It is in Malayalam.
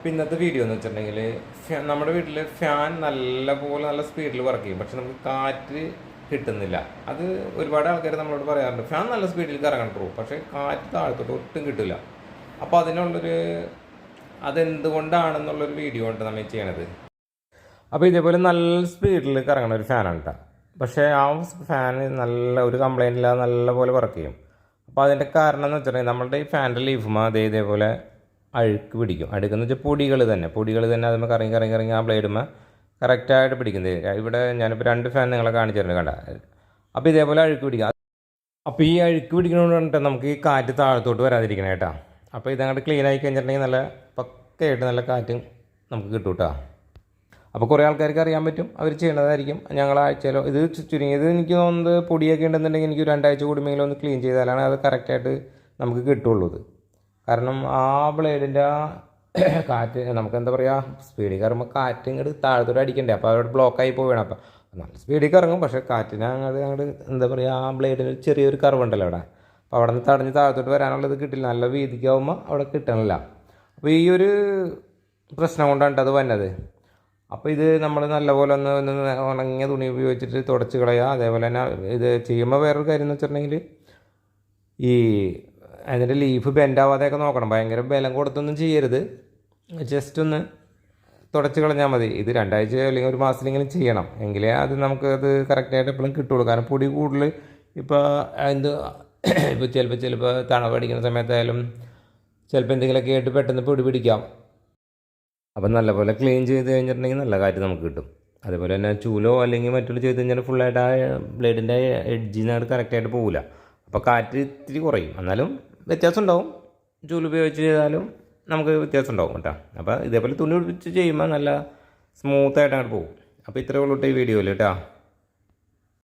ഇപ്പം ഇന്നത്തെ വീഡിയോ എന്ന് വെച്ചിട്ടുണ്ടെങ്കിൽ നമ്മുടെ വീട്ടിൽ ഫാൻ നല്ല പോലെ നല്ല സ്പീഡിൽ വർക്ക് ചെയ്യും. പക്ഷെ നമുക്ക് കാറ്റ് കിട്ടുന്നില്ല. അത് ഒരുപാട് ആൾക്കാർ നമ്മളോട് പറയാറുണ്ട് ഫാൻ നല്ല സ്പീഡിൽ കറങ്ങണം പോകും പക്ഷേ കാറ്റ് താഴത്തോട്ട് ഒട്ടും കിട്ടില്ല. അപ്പോൾ അതിനുള്ളൊരു അതെന്തുകൊണ്ടാണെന്നുള്ളൊരു വീഡിയോ ഉണ്ട് നമ്മൾ ചെയ്യണത്. അപ്പോൾ ഇതേപോലെ നല്ല സ്പീഡിൽ കറങ്ങണ ഒരു ഫാനാണ് കേട്ടോ പക്ഷേ ആ ഫാൻ നല്ല ഒരു കംപ്ലൈന്റ് ഇല്ലാതെ നല്ല പോലെ വർക്ക് ചെയ്യും. അപ്പോൾ അതിന്റെ കാരണം എന്ന് വെച്ചിട്ടുണ്ടെങ്കിൽ നമ്മളുടെ ഈ ഫാനിന്റെ ലീഫും അതേ ഇതേപോലെ അഴുക്ക് പിടിക്കും. അഴുക്കെന്ന് വെച്ചാൽ പൊടികൾ തന്നെ. പൊടികൾ തന്നെ അതുമ്പോൾ കറങ്ങി കറങ്ങി കറങ്ങി ആ ബ്ലേഡുമ്പോൾ കറക്റ്റായിട്ട് പിടിക്കുന്നത്. ഇവിടെ ഞാനിപ്പോൾ രണ്ട് ഫാൻ നിങ്ങളെ കാണിച്ചിട്ടുണ്ട് കണ്ട. അപ്പോൾ ഇതേപോലെ അഴുക്ക് പിടിക്കും. അപ്പോൾ ഈ അഴുക്ക് പിടിക്കണോണ്ട് പറഞ്ഞിട്ട് നമുക്ക് ഈ കാറ്റ് താഴത്തോട്ട് വരാതിരിക്കണം കേട്ടോ. അപ്പോൾ ഇതങ്ങോട്ട് ക്ലീൻ ആയി കഴിഞ്ഞിട്ടുണ്ടെങ്കിൽ നല്ല പക്കയായിട്ട് നല്ല കാറ്റും നമുക്ക് കിട്ടും കേട്ടോ. അപ്പോൾ കുറേ ആൾക്കാർക്ക് അറിയാൻ പറ്റും. അവർ ചെയ്യേണ്ടതായിരിക്കും ഞങ്ങൾ ആഴ്ചയിലോ ഇത് ചുരുങ്ങിയത് എനിക്ക് തോന്നുന്നത് പൊടിയൊക്കെ ഉണ്ടെന്നുണ്ടെങ്കിൽ എനിക്ക് രണ്ടാഴ്ച കൂടുമെങ്കിലും ഒന്ന് ക്ലീൻ ചെയ്താലാണ് അത് കറക്റ്റായിട്ട് നമുക്ക് കിട്ടുള്ളൂ കാരണം ആ ബ്ലേഡിന്റെ ആ കാറ്റ് നമുക്ക് എന്താ പറയുക സ്പീഡിൽ കയറുമ്പോൾ കാറ്റ് ഇങ്ങോട്ട് താഴത്തോട്ട് അടിക്കണ്ടേ? അപ്പോൾ അവിടെ ബ്ലോക്കായി പോവുകയാണ് അപ്പോൾ നല്ല സ്പീഡിൽ കറങ്ങും. പക്ഷേ കാറ്റിന് അങ്ങോട്ട് അങ്ങോട്ട് എന്താ പറയുക ആ ബ്ലേഡിന് ചെറിയൊരു കറവുണ്ടല്ലോ അവിടെ. അപ്പോൾ അവിടെ നിന്ന് തടഞ്ഞ് താഴത്തോട്ട് വരാനുള്ളത് കിട്ടില്ല. നല്ല വീതിക്കാവുമ്പോൾ അവിടെ കിട്ടണില്ല. അപ്പോൾ ഈ ഒരു പ്രശ്നം കൊണ്ടാണ് അത് വന്നത്. അപ്പോൾ ഇത് നമ്മൾ നല്ലപോലെ ഒന്ന് ഒന്ന് ഉണങ്ങിയ തുണി ഉപയോഗിച്ചിട്ട് തുടച്ച് കളയുക അതേപോലെ തന്നെ ഇത് ചെയ്യുമ്പോൾ വേറൊരു കാര്യം എന്ന് വെച്ചിട്ടുണ്ടെങ്കിൽ ഈ അതിന്റെ ലീഫ് ബെൻഡാവാതെയൊക്കെ നോക്കണം. ഭയങ്കര ബലം കൊടുത്തൊന്നും ചെയ്യരുത്. ജസ്റ്റ് ഒന്ന് തുടച്ച് കളഞ്ഞാൽ മതി. ഇത് രണ്ടാഴ്ച അല്ലെങ്കിൽ ഒരു മാസത്തിലെങ്കിലും ചെയ്യണം. എങ്കിലേ അത് നമുക്ക് അത് കറക്റ്റായിട്ട് എപ്പോഴും കിട്ടുള്ളൂ. കാരണം പൊടി കൂടുതൽ ഇപ്പോൾ എന്ത് ഇപ്പോൾ ചിലപ്പോൾ ചിലപ്പോൾ തണവടിക്കുന്ന സമയത്തായാലും ചിലപ്പോൾ എന്തെങ്കിലുമൊക്കെ ആയിട്ട് പെട്ടെന്ന് പൊടി പിടിക്കാം. അപ്പം നല്ലപോലെ ക്ലീൻ ചെയ്ത് കഴിഞ്ഞിട്ടുണ്ടെങ്കിൽ നല്ല കാര്യം നമുക്ക് കിട്ടും. അതേപോലെ തന്നെ ചൂലോ അല്ലെങ്കിൽ മറ്റുള്ള ചെയ്ത് കഴിഞ്ഞാൽ ഫുള്ളായിട്ട് ആ ബ്ലേഡിന്റെ എഡ്ജിൽ നിന്ന് കറക്റ്റായിട്ട് പോകില്ല അപ്പോൾ കാറ്റ് ഇത്തിരി കുറയും. എന്നാലും വ്യത്യാസം ഉണ്ടാവും ചൂൽ ഉപയോഗിച്ച് ചെയ്താലും നമുക്ക് വ്യത്യാസം ഉണ്ടാവും കേട്ടോ. അപ്പോൾ ഇതേപോലെ തുണി പിടിച്ച് ചെയ്യുമ്പോൾ നല്ല സ്മൂത്തായിട്ട് അങ്ങോട്ട് പോകും. അപ്പോൾ ഇത്രയേ ഉള്ളൂ കേട്ടോ ഈ വീഡിയോയിൽ കേട്ടോ